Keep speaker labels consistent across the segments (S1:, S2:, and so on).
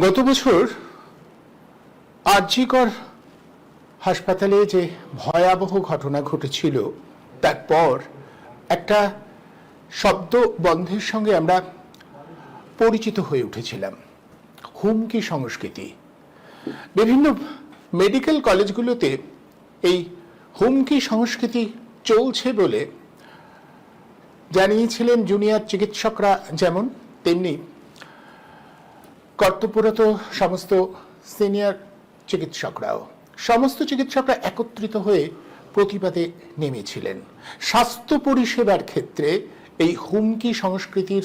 S1: গত বছর আরজিকর হাসপাতালে যে ভয়াবহ ঘটনা ঘটেছিল তারপর একটা শব্দ বন্ধের সঙ্গে আমরা পরিচিত হয়ে উঠেছিলাম। হুমকি সংস্কৃতি। বিভিন্ন মেডিকেল কলেজগুলোতে এই হুমকি সংস্কৃতি চলছে বলে জানিয়েছিলেন জুনিয়র চিকিৎসকরা যেমন, তেমনি কর্তব্যরত সমস্ত সিনিয়র চিকিৎসকরাও। সমস্ত চিকিৎসকরা একত্রিত হয়ে প্রতিবাদে নেমেছিলেন। স্বাস্থ্য পরিষেবার ক্ষেত্রে এই হুমকি সংস্কৃতির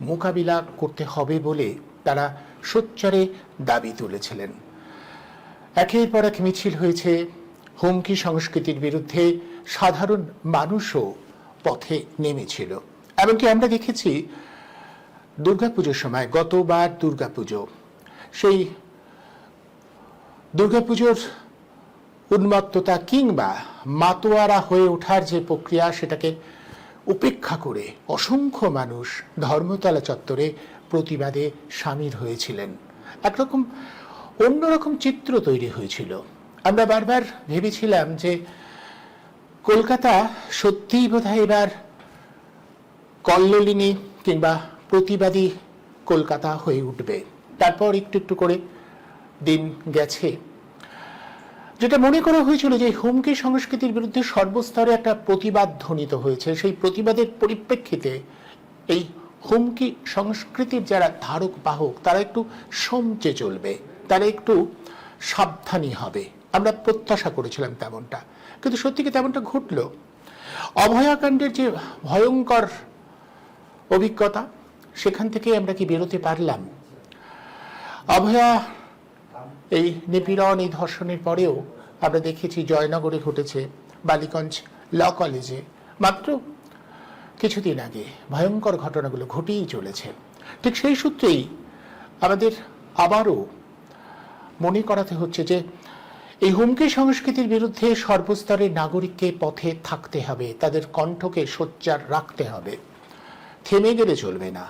S1: মোকাবিলা করতে হবে বলে তারা সোচ্চারে দাবি তুলেছিলেন। একের পর এক মিছিল হয়েছে। হুমকি সংস্কৃতির বিরুদ্ধে সাধারণ মানুষও পথে নেমেছিল। এমনকি আমরা দেখেছি দুর্গাপুজোর সময় গতবার দুর্গাপুজো। সেই দুর্গাপুজোর উন্মত্ততা কিংবা মাতোয়ারা হয়ে ওঠার যে প্রক্রিয়া, সেটাকে উপেক্ষা করে অসংখ্য মানুষ ধর্মতলা চত্বরে প্রতিবাদে সামিল হয়েছিলেন। একরকম অন্যরকম চিত্র তৈরি হয়েছিল। আমরা বারবার ভেবেছিলাম যে কলকাতা সত্যিই বোধহয় এবার কল্লোলিনী কিংবা প্রতিবাদী কলকাতা হয়ে উঠবে। তারপর একটু একটু করে দিন গেছে। যেটা মনে করা হয়েছিল যে হুমকি সংস্কৃতির বিরুদ্ধে সর্বস্তরে একটা প্রতিবাদ ধ্বনিত হয়েছে, সেই প্রতিবাদের পরিপ্রেক্ষিতে এই হুমকি সংস্কৃতির যারা ধারক বাহক, তারা একটু সমচে চলবে, তারা একটু সাবধানী হবে। আমরা প্রত্যাশা করেছিলাম তেমনটা, কিন্তু সত্যি কি তেমনটা ঘটল? অভয়াকাণ্ডের যে ভয়ঙ্কর অভিজ্ঞতা সেখান থেকে আমরা কি বেরোতে পারলাম? অভয়া, এই নিপীড়ন, এই ধর্ষণের পরেও আমরা দেখেছি জয়নগরে ঘটেছে বালিগঞ্জ ল কলেজে। মাত্র কিছুদিন আগে ভয়ঙ্কর ঘটনাগুলো ঘটেই চলেছে। ঠিক সেই সূত্রেই আমাদের আবারও মনে করাতে হচ্ছে যে, এই হুমকি সংস্কৃতির বিরুদ্ধে সর্বস্তরের নাগরিককে পথে থাকতে হবে, তাদের কণ্ঠকে সোচ্চার রাখতে হবে। থেমে গেলে চলবে না।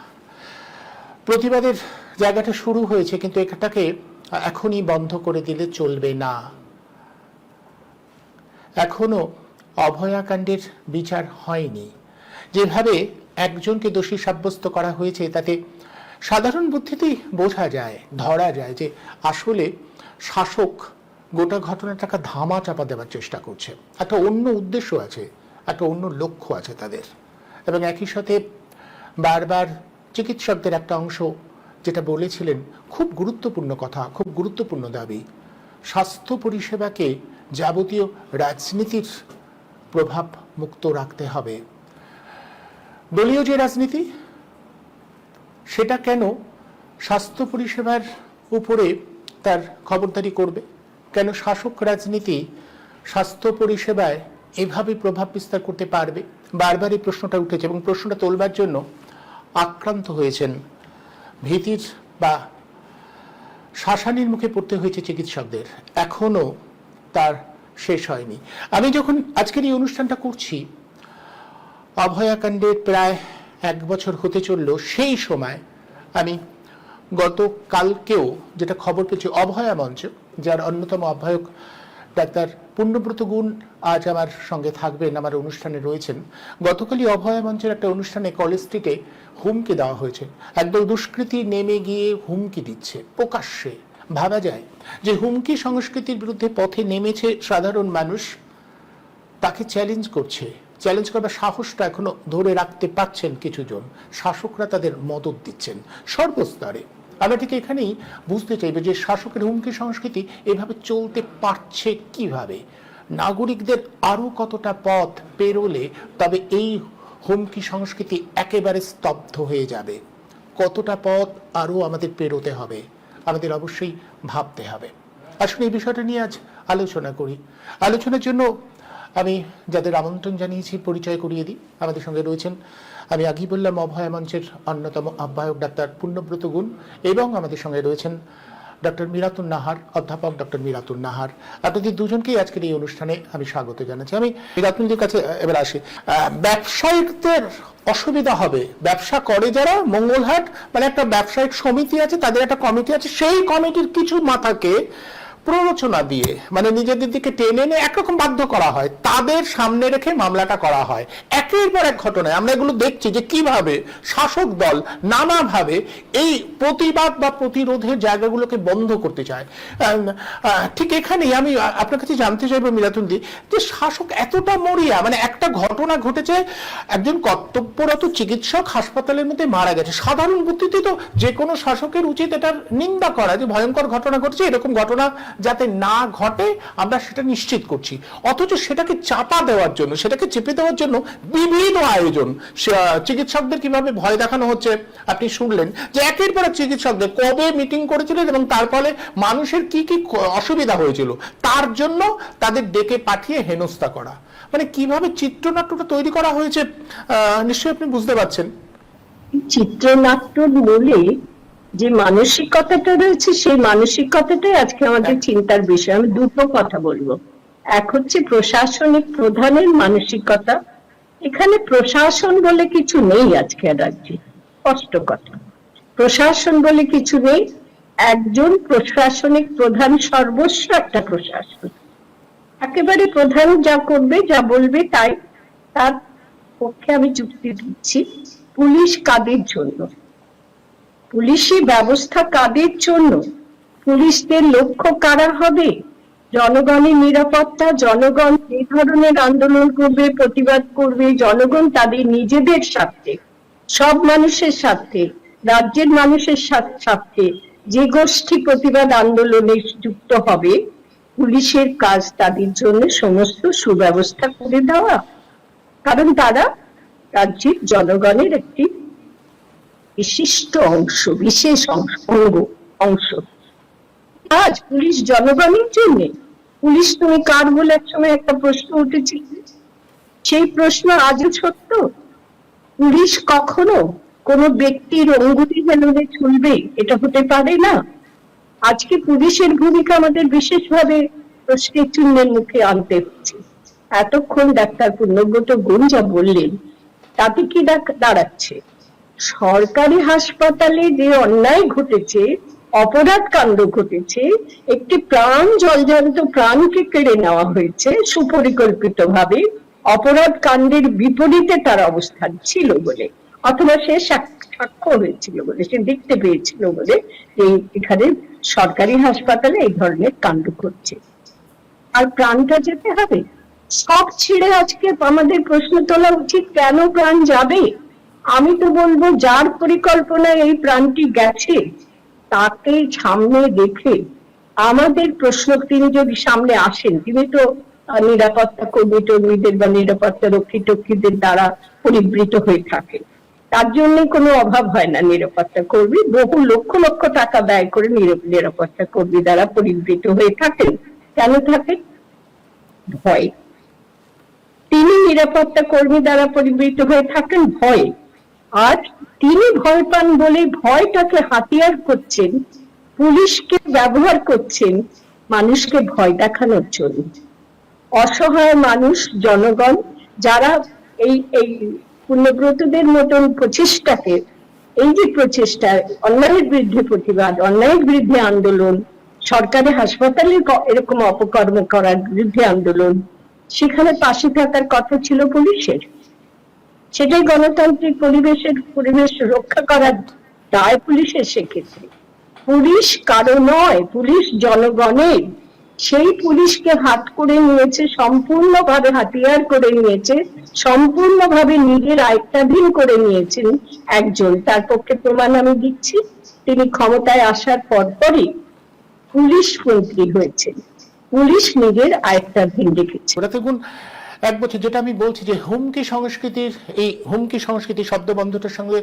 S1: প্রতিবাদের জায়গাটা শুরু হয়েছে, কিন্তু এটাকে এখনই বন্ধ করে দিলে চলবে না। এখনও অভয়াকাণ্ডের বিচার হয়নি। যেভাবে একজনকে দোষী সাব্যস্ত করা হয়েছে, তাতে সাধারণ বুদ্ধিতেই বোঝা যায়, ধরা যায় যে আসলে শাসক গোটা ঘটনাটাকে ধামা চাপা দেওয়ার চেষ্টা করছে। একটা অন্য উদ্দেশ্য আছে, একটা অন্য লক্ষ্য আছে তাদের। এবং একই সাথে বারবার চিকিৎসকদের একটা অংশ যেটা বলেছিলেন খুব গুরুত্বপূর্ণ কথা, খুব গুরুত্বপূর্ণ দাবি। স্বাস্থ্য পরিষেবাকে যাবতীয় রাজনীতির প্রভাব মুক্ত রাখতে হবে। দলীয় যে রাজনীতি, সেটা কেন স্বাস্থ্য পরিষেবার উপরে তার খবরদারি করবে? কেন শাসক রাজনীতি স্বাস্থ্য পরিষেবায় এভাবে প্রভাব বিস্তার করতে পারবে? বারবার এই প্রশ্নটা উঠেছে এবং প্রশ্নটা তোলবার জন্য আক্রান্ত হয়েছেন। ভীতির বা শাসানির মুখে পড়তে হয়েছে চিকিৎসকদের। এখনও তার শেষ হয়নি। আমি যখন আজকের এই অনুষ্ঠানটা করছি অভয়াকাণ্ডের প্রায় এক বছর হতে চলল, সেই সময় আমি গতকালকেও যেটা খবর পেয়েছি, অভয়া মঞ্চ, যার অন্যতম আহ্বায়ক ডাক্তার পুণ্যব্রত গুণ আজ আমার সঙ্গে থাকবেন, আমার অনুষ্ঠানে রয়েছেন। গতকালই অভয়া মঞ্চের একটা অনুষ্ঠানে কলেজ স্ট্রিটে হুমকি দেওয়া হয়েছে। একদল দুষ্কৃতী নেমে গিয়ে হুমকি দিচ্ছে। প্রকাশ্যে ভাবা যায় যে হুমকি সংস্কৃতির বিরুদ্ধে পথে নেমেছে সাধারণ মানুষ। তাকে চ্যালেঞ্জ করছে। চ্যালেঞ্জ করবার সাহসটা এখনও ধরে রাখতে পারছেন কিছুজন। শাসকরা তাদের মদত দিচ্ছেন। সর্বস্তরে আমরা ঠিক এখানেই বুঝতে চাইবে যে শাসকের হুমকি সংস্কৃতি এভাবে চলতে পারছে কীভাবে। নাগরিকদের আরও কতটা পথ পেরোলে তবে এই হুমকি সংস্কৃতি একেবারে স্তব্ধ হয়ে যাবে। কতটা পথ আরও আমাদের পেরোতে হবে, আমাদের অবশ্যই ভাবতে হবে। আসলে এই বিষয়টা নিয়ে আজ আলোচনা করি। আলোচনার জন্য আমি যাদের আমন্ত্রণ জানিয়েছি পরিচয় করিয়ে দিই। আমাদের সঙ্গে রয়েছেন আমি আগেই বললাম অভয়া মঞ্চের অন্যতম আহ্বায়ক ডাক্তার পুণ্যব্রত গুণ এবং আমাদের সঙ্গে রয়েছেন ডক্টর মিরাতুন নাহার, অধ্যাপক ডক্টর মিরাতুন নাহার। আপনাদের দুজনকেই আজকের এই অনুষ্ঠানে আমি স্বাগত জানাচ্ছি। আমি মিরাতুনদের কাছে এবার আসি। ব্যবসায়িকদের অসুবিধা হবে। ব্যবসা করে যারা মঙ্গলহাট মানে একটা ব্যবসায়িক সমিতি আছে, তাদের একটা কমিটি আছে, সেই কমিটির কিছু মাথাকে প্ররোচনা দিয়ে মানে নিজেদের দিকে টেনে এনে একরকম বাধ্য করা হয়, তাদের সামনে রেখে মামলাটা করা হয়। একের পর এক ঘটনায় আমরা এগুলো দেখছি যে কীভাবে শাসক দল নানাভাবে এই প্রতিবাদ বা প্রতিরোধের জায়গাগুলোকে বন্ধ করতে চায়। ঠিক এখানেই আমি আপনার কাছে জানতে চাইব মিরাতুন্দি যে শাসক এতটা মরিয়া মানে একটা ঘটনা ঘটেছে, একজন কর্তব্যরত চিকিৎসক হাসপাতালের মধ্যে মারা গেছে। সাধারণ বুদ্ধিতে তো যে কোনো শাসকের উচিত এটার নিন্দা করা, যে ভয়ঙ্কর ঘটনা ঘটেছে, এরকম ঘটনা যাতে না ঘটে, আমরা সেটা নিশ্চিত করছি। অথচ সেটাকে চাপা দেওয়ার জন্য, সেটাকে চেপে দেওয়ার জন্য বিভিন্ন আয়োজন চিকিৎসকদের কীভাবে ভয় দেখানো হচ্ছে, আপনি শুনলেন যে একের পর চিকিৎসকদের কবে মিটিং করেছিলেন এবং তার ফলে মানুষের কি কি অসুবিধা হয়েছিল, তার জন্য তাদের ডেকে পাঠিয়ে হেনস্থা করা। মানে কীভাবে চিত্রনাট্যটা তৈরি করা হয়েছে নিশ্চয়ই আপনি বুঝতে পারছেন?
S2: চিত্রনাট্য মূলে যে মানসিকতাটা রয়েছে সেই মানসিকতাটাই আজকে আমাদের চিন্তার বিষয়। আমি দুটো কথা বলব। এক হচ্ছে প্রশাসনিক প্রধানের মানসিকতা। এখানে প্রশাসন বলে কিছু নেই আজকে রাজ্যে। স্পষ্ট কথা। প্রশাসন বলে কিছু নেই। একজন প্রশাসনিক প্রধান সর্বস্ব একটা প্রশাসন। একেবারে প্রধান যা করবে যা বলবে তাই। তার পক্ষে আমি যুক্তি দিচ্ছি। পুলিশ কাদের জন্য? পুলিশি ব্যবস্থা কাদের জন্য? পুলিশদের লক্ষ্য কারা হবে? জনগণের নিরাপত্তা, জনগণ যে ধরনের আন্দোলন করবে, প্রতিবাদ করবে, জনগণ তাদের নিজেদের স্বার্থে, সব মানুষের স্বার্থে, রাজ্যের মানুষের স্বার্থে যে গোষ্ঠী প্রতিবাদ আন্দোলনে যুক্ত হবে, পুলিশের কাজ তাদের জন্য সমস্ত সুব্যবস্থা করে দেওয়া। কারণ তারা রাজ্যের জনগণের একটি বিশিষ্ট অংশ, বিশেষ অংশ, অঙ্গ, অংশ। আজ পুলিশ জনগণের জন্য, পুলিশ তুমি কার বলে এক সময় একটা প্রশ্ন উঠেছিল? সেই প্রশ্ন আজও সত্য? পুলিশ কখনো কোনো ব্যক্তির অঙ্গুলি হেলনে চলবে এটা হতে পারে না? আজকে পুলিশের ভূমিকা আমাদের বিশেষভাবে প্রশ্নের চিহ্নের মুখে আনতে হচ্ছে। এতক্ষণ ডাক্তার পুণ্যব্রত গুণ বললেন, তাতে কি দাঁড়াচ্ছে? সরকারি হাসপাতালে যে অন্যায় ঘটেছে, অপরাধ কাণ্ড ঘটেছে, একটি প্রাণ জলজান্ত প্রাণকে কেড়ে নেওয়া হয়েছে সুপরিকল্পিত ভাবে অপরাধ কাণ্ডের বিপরীতে তার অবস্থান ছিল বলে, অথবা সে সাক্ষ্য হয়েছিল বলে, সে দেখতে পেয়েছিল বলে যে এখানে সরকারি হাসপাতালে এই ধরনের কাণ্ড ঘটছে। আর প্রাণটা যেতে হবে? সব ছিঁড়ে আজকে আমাদের প্রশ্ন তোলা উচিত, কেন প্রাণ যাবে? আমি তো বলব, যার পরিকল্পনায় এই প্রাণটি গেছে, তাকে সামনে দেখে আমাদের প্রশ্ন তিনি যদি সামনে আসেন, তিনি তো নিরাপত্তা কর্মী টর্মীদের বা নিরাপত্তা রক্ষী টক্ষীদের দ্বারা পরিবৃত হয়ে থাকে। তার জন্য কোনো অভাব হয় না নিরাপত্তা কর্মী। বহু লক্ষ লক্ষ টাকা ব্যয় করে নিরাপ- নিরাপত্তা কর্মী দ্বারা পরিবৃত হয়ে থাকেন। কেন থাকেন ভয়। তিনি নিরাপত্তা কর্মী দ্বারা পরিবৃত হয়ে থাকেন, ভয়ে। আর তিনি ভয় পান বলে ভয়টাকে হাতিয়ার করছেন, পুলিশকে ব্যবহার করছেন, মানুষকে ভয় দেখানোর জন্য। অসহায় মানুষ, জনগণ, যারা এই এই পুণ্যব্রতদের মতন প্রচেষ্টাকে, এই যে প্রচেষ্টা, অন্যায়ের বিরুদ্ধে প্রতিবাদ, অন্যায়ের বিরুদ্ধে আন্দোলন, সরকারি হাসপাতালে এরকম অপকর্ম করার বিরুদ্ধে আন্দোলন, সেখানে পাশে থাকার কথা ছিল পুলিশের। সেটাই গণতান্ত্রিক পরিবেশের পরিবেশ রক্ষা করার দায় পুলিশের সেক্ষেত্রে। পুলিশ কারও নয়, পুলিশ জনগণের। সেই পুলিশকে হাত করে নিয়েছে, সম্পূর্ণভাবে হাতিয়ার করে নিয়েছে, সম্পূর্ণভাবে নিজের আয়ত্তাধীন করে নিয়েছেন একজন। তার পক্ষে প্রমাণ আমি দিচ্ছি, তিনি ক্ষমতায় আসার পরপরই পুলিশ মন্ত্রী হয়েছেন। পুলিশ নিজের আয়ত্তাধীন রেখেছে।
S1: এক বছর যেটা আমি বলছি যে হুমকি সংস্কৃতির, এই হুমকি সংস্কৃতি শব্দবন্ধটার সঙ্গে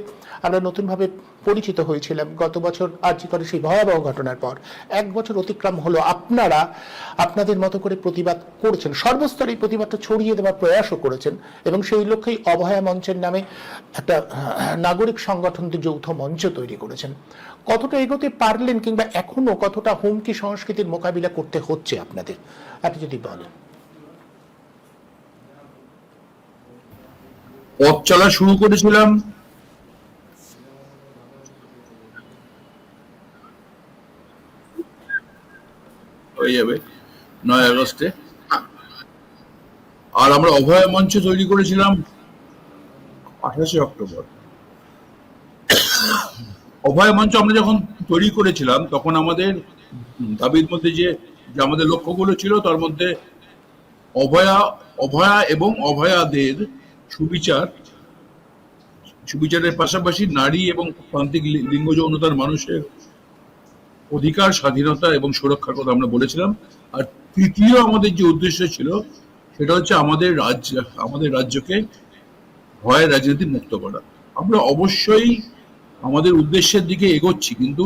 S1: আমরা নতুনভাবে পরিচিত হয়েছিলাম গত বছর আর্জি করে সেই ভয়াবহ ঘটনার পর। এক বছর অতিক্রম হলো আপনারা আপনাদের মতো করে প্রতিবাদ করেছেন। সর্বস্তরে এই প্রতিবাদটা ছড়িয়ে দেওয়ার প্রয়াসও করেছেন এবং সেই লক্ষ্যেই অভয়া মঞ্চের নামে একটা নাগরিক সংগঠন যৌথ মঞ্চ তৈরি করেছেন। কতটা এগোতে পারলেন কিংবা এখনও কতটা হুমকি সংস্কৃতির মোকাবিলা করতে হচ্ছে আপনাদের? আপনি যদি বলেন।
S3: পথ চলা শুরু করেছিলাম। হয়ে নয় আগস্টে। আর আমরা অভয় মঞ্চ তৈরি করেছিলাম আঠাশে অক্টোবর। অভয় মঞ্চ আমরা যখন তৈরি করেছিলাম, তখন আমাদের দাবির মধ্যে যে আমাদের লক্ষ্যগুলো ছিল, তার মধ্যে অভয়া অভয়া এবং অভয়াদের সুবিচার, সুবিচারের পাশাপাশি নারী এবং প্রান্তিক লিঙ্গ যৌনতার মানুষের অধিকার, স্বাধীনতা এবং সুরক্ষার কথা আমরা বলেছিলাম। আর তৃতীয় আমাদের যে উদ্দেশ্য ছিল, সেটা হচ্ছে আমাদের রাজ্য, আমাদের রাজ্যকে ভয়ের রাজনীতি মুক্ত করা। আমরা অবশ্যই আমাদের উদ্দেশ্যের দিকে এগোচ্ছি, কিন্তু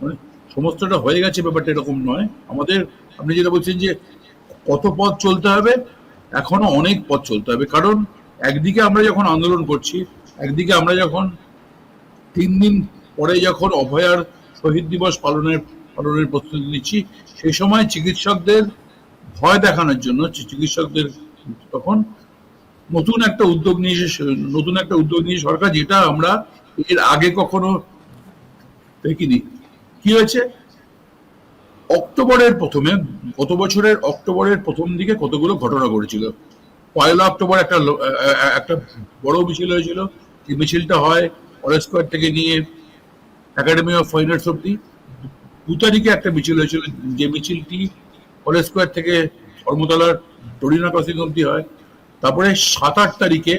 S3: মানে সমস্তটা হয়ে গেছে ব্যাপারটা এরকম নয়। আমাদের, আপনি যেটা বলছেন যে কত পথ চলতে হবে, এখনও অনেক পথ চলতে হবে। কারণ একদিকে আমরা যখন আন্দোলন করছি, একদিকে আমরা যখন তিন দিন পরে যখন অভয়ার শহীদ দিবস পালনের পালনের প্রস্তুতি নিচ্ছি, সেই সময় চিকিৎসকদের ভয় দেখানোর জন্য, চিকিৎসকদের তখন নতুন একটা উদ্যোগ নিয়ে নতুন একটা উদ্যোগ নিয়ে সরকার যেটা আমরা এর আগে কখনো দেখিনি। কি হয়েছে? অক্টোবরের প্রথমে, গত বছরের অক্টোবরের প্রথম দিকে কতগুলো ঘটনা ঘটেছিল? পয়লা অক্টোবর একটা একটা বড় মিছিল হয়েছিল। যে মিছিলটা হয় ফরেস্ট স্কোয়ার থেকে নিয়ে একাডেমি অফ ফাইন আর্টস অব্দি দু তারিখে একটা মিছিল হয়েছিল। যে মিছিলটি ফরেস্ট স্কোয়ার থেকে ধর্মতলার টরিনা ক্রসিং অব্দি হয়। তারপরে সাত আট তারিখে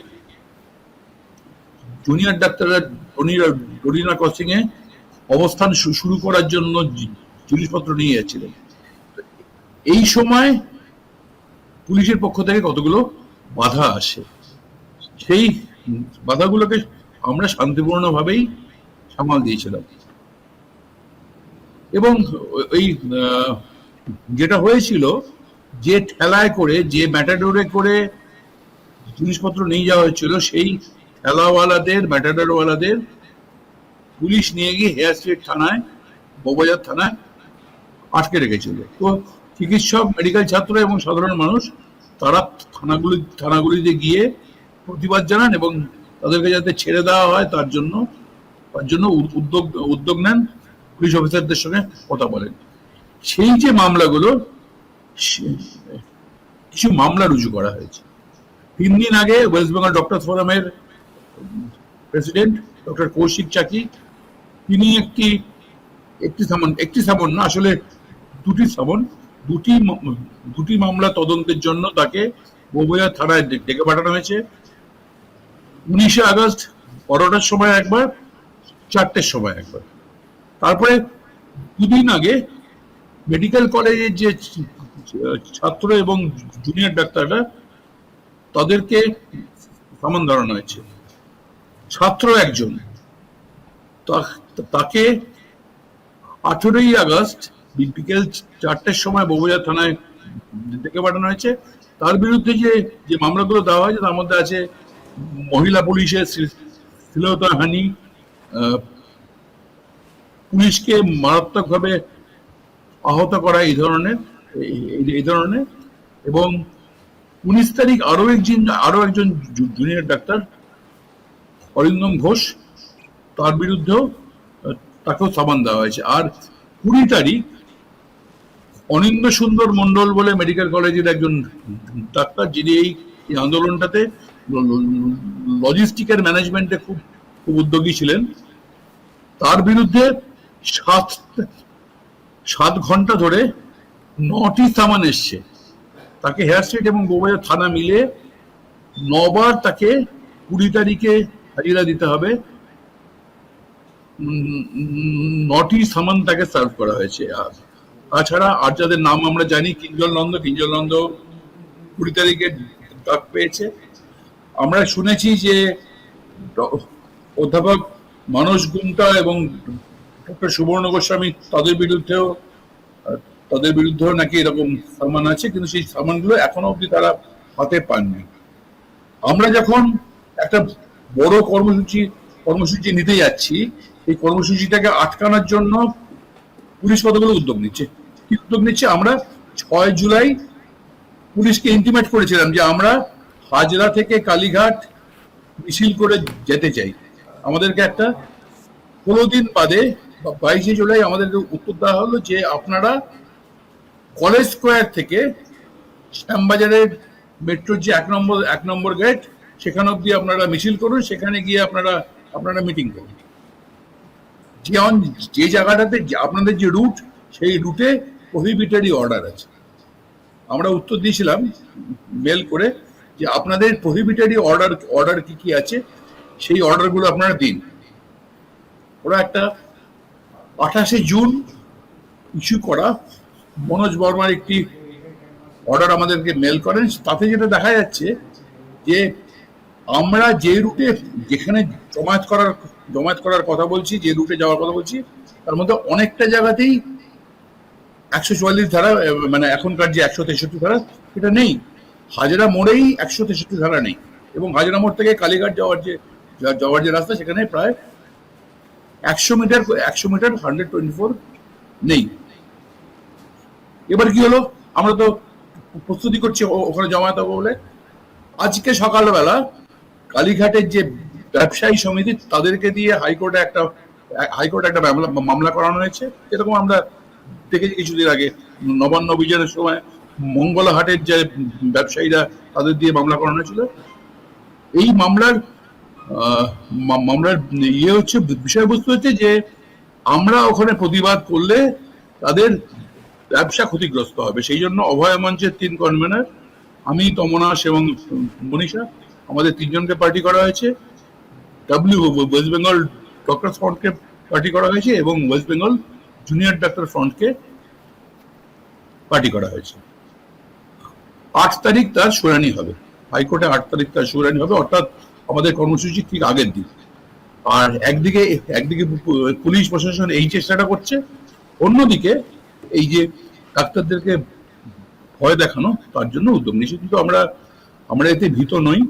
S3: জুনিয়র ডাক্তাররা টরিনা ক্রসিং এ অবস্থান শুরু করার জন্য জিনিসপত্র নিয়ে যাচ্ছিলেন। এই সময় পুলিশের পক্ষ থেকে কতগুলো বাধা আসে। সেই বাধাগুলোকে আমরা শান্তিপূর্ণভাবেই সামাল দিয়েছিলাম। এবং এই যেটা হয়েছিল, যে ঠেলায় করে, যে ম্যাটাডোরে করে জিনিসপত্র নিয়ে যাওয়া হয়েছিল, সেই ঠেলাওয়ালাদের ম্যাটাডোরওয়ালাদের পুলিশ নিয়ে গিয়ে হেয়ার স্ট্রিট থানায়, বৌবাজার থানায় আটকে রেখেছিল। তো চিকিৎসক মেডিকেল ছাত্র এবং সাধারণ মানুষ তারা থানাগুলি, থানাগুলিতে গিয়ে প্রতিবাদ জানান এবং তাদেরকে যাতে ছেড়ে দেওয়া হয়, তার জন্য তার জন্য উদ্যোগ উদ্যোগ নেন পুলিশ অফিসারদের সঙ্গে কথা বলেন। সেই যে মামলাগুলো কিছু মামলা রুজু করা হয়েছে। তিন দিন আগে ওয়েস্ট বেঙ্গল ডক্টর ফোরামের প্রেসিডেন্ট ডক্টর কৌশিক চাকি, তিনি একটি একটি সামন একটি সামন না, আসলে দুটি সামন দুটি দুটি মামলা তদন্তের জন্য তাকে ববুয়া থানায় ডেকে পাঠানো হয়েছে। উনিশে আগস্ট বারোটার সময় একবার, চারটের সময় একবার। তারপরে দুদিন আগে মেডিকেল কলেজের যে ছাত্র এবং জুনিয়র ডাক্তাররা তাদেরকে সামান ধরানো হয়েছে। ছাত্র একজন। তাকে আঠেরোই আগস্ট বিকেল চারটের সময় বগুড়া থানায় ডেকে পাঠানো হয়েছে। তার বিরুদ্ধে যে যে মামলাগুলো দেওয়া হয়েছে, তার মধ্যে আছে মহিলা পুলিশের শ্লী- শ্লীলতাহানি পুলিশকে মারাত্মকভাবে আহত করা এই ধরনের, এই- ধরনের এবং উনিশ তারিখ আরও একজন আরও একজন জুনিয়র ডাক্তার, অরিন্দম ঘোষ, তার বিরুদ্ধেও তাকেও সাবান দেওয়া হয়েছে। আর কুড়ি তারিখ অনিন্দ সুন্দর মন্ডল বলে মেডিকেল কলেজের একজন ডাক্তার, যিনি এই আন্দোলনটাতে লজিস্টিকের ম্যানেজমেন্টে খুব খুব উদ্যোগী ছিলেন। তার বিরুদ্ধে সাত সাত ঘণ্টা ধরে নটি সামান এসছে। তাকে হেয়ার স্ট্রিট এবং বউবাজার থানা মিলে নবার তাকে কুড়ি তারিখে হাজিরা দিতে হবে। নটি সামান তাকে সার্ভ করা হয়েছে আর তাছাড়া আর যাদের নাম আমরা জানি, কিঞ্জল নন্দ কিঞ্জল নন্দ কুড়ি তারিখে ডাক পেয়েছে। আমরা শুনেছি যে অধ্যাপক মানস গুমটা এবং ডক্টর সুবর্ণ গোস্বামী তাদের বিরুদ্ধেও তাদের বিরুদ্ধেও নাকি এরকম সামান আছে, কিন্তু সেই সামানগুলো এখনও অবধি তারা হাতে পাননি। আমরা যখন একটা বড় কর্মসূচি কর্মসূচি নিতে যাচ্ছি এই কর্মসূচিটাকে আটকানোর জন্য পুলিশ কতগুলো উদ্যোগ নিচ্ছে? কি উদ্যোগ নিচ্ছে? আমরা ছয় জুলাই পুলিশকে ইন্টিমেট করেছিলাম যে আমরা হাজরা থেকে কালীঘাট মিছিল করে যেতে চাই। আমাদেরকে একটা ষোলো দিন বাদে বাইশে জুলাই আমাদের উত্তর দেওয়া হলো যে আপনারা কলেজ স্কোয়ার থেকে শ্যামবাজারের মেট্রোর যে এক নম্বর এক নম্বর গেট, সেখানে অব্দি আপনারা মিছিল করুন, সেখানে গিয়ে আপনারা আপনারা মিটিং করুন। যে জায়গাটাতে আপনাদের যে রুট সেই রুটে প্রহিবিটারি অর্ডার আছে। আমরা উত্তর দিয়েছিলাম মেল করে যে আপনাদের প্রহিবিটারি অর্ডার অর্ডার কি কি আছে, সেই অর্ডারগুলো আপনারা দিন। ওরা একটা আঠাশে জুন ইস্যু করা, মনোজ বর্মার একটি অর্ডার আমাদেরকে মেল করেন, তাতে যেটা দেখা যাচ্ছে যে আমরা যে রুটে যেখানে জমায়েত করার জমায়েত করার কথা বলছি, যে রুটে যাওয়ার কথা বলছি, তার মধ্যে অনেকটা জায়গাতেই একশো চুয়াল্লিশ ধারা মানে এখনকার যে একশো তেষট্টি ধারা এটা নেই। হাজরা মোড়েই একশো তেষট্টি ধারা নেই। এবং হাজরা মোড় থেকে কালীঘাট যাওয়ার যে যাওয়ার যে রাস্তা, সেখানে প্রায় একশো মিটার একশো মিটার হান্ড্রেড টোয়েন্টি ফোর নেই। এবার কি হলো? আমরা তো প্রস্তুতি করছি ওখানে জমায়েত হব বলে। আজকে সকালবেলা কালীঘাটের যে ব্যবসায়ী সমিতি, তাদেরকে দিয়ে হাইকোর্টে একটা হাইকোর্টে একটা মামলা করানো হয়েছে। এরকম আমরা দেখেছি কিছুদিন আগে নবান্ন অভিযানের সময় মঙ্গলাহাটের যে ব্যবসায়ীরা তাদের দিয়ে মামলা করানো হয়েছিল। এই মামলার মামলার ইয়ে হচ্ছে, বিষয়বস্তু হচ্ছে যে আমরা ওখানে প্রতিবাদ করলে তাদের ব্যবসা ক্ষতিগ্রস্ত হবে। সেই জন্য অভয় মঞ্চের তিন কনভেনার আমি তমনাশ এবং মনীষা, আমাদের তিনজনকে পার্টি করা হয়েছে। ডাব্লিউ ওয়েস্ট বেঙ্গল ডক্টর ফ্রন্টকে পার্টি করা হয়েছে এবং ওয়েস্ট বেঙ্গল জুনিয়র ডাক্তার ফ্রন্টকে পার্টি করা হয়েছে। আট তারিখ তার শুনানি হবে। হাইকোর্টে আট তারিখ তার শুনানি হবে, অর্থাৎ আমাদের কর্মসূচি ঠিক আগের দিন। আর একদিকে একদিকে পুলিশ প্রশাসন এই চেষ্টাটা করছে, অন্যদিকে এই যে ডাক্তারদেরকে ভয় দেখানো, তার জন্য উদ্যোগ নিয়েছে। কিন্তু আমরা আমরা এতে ভীত নই।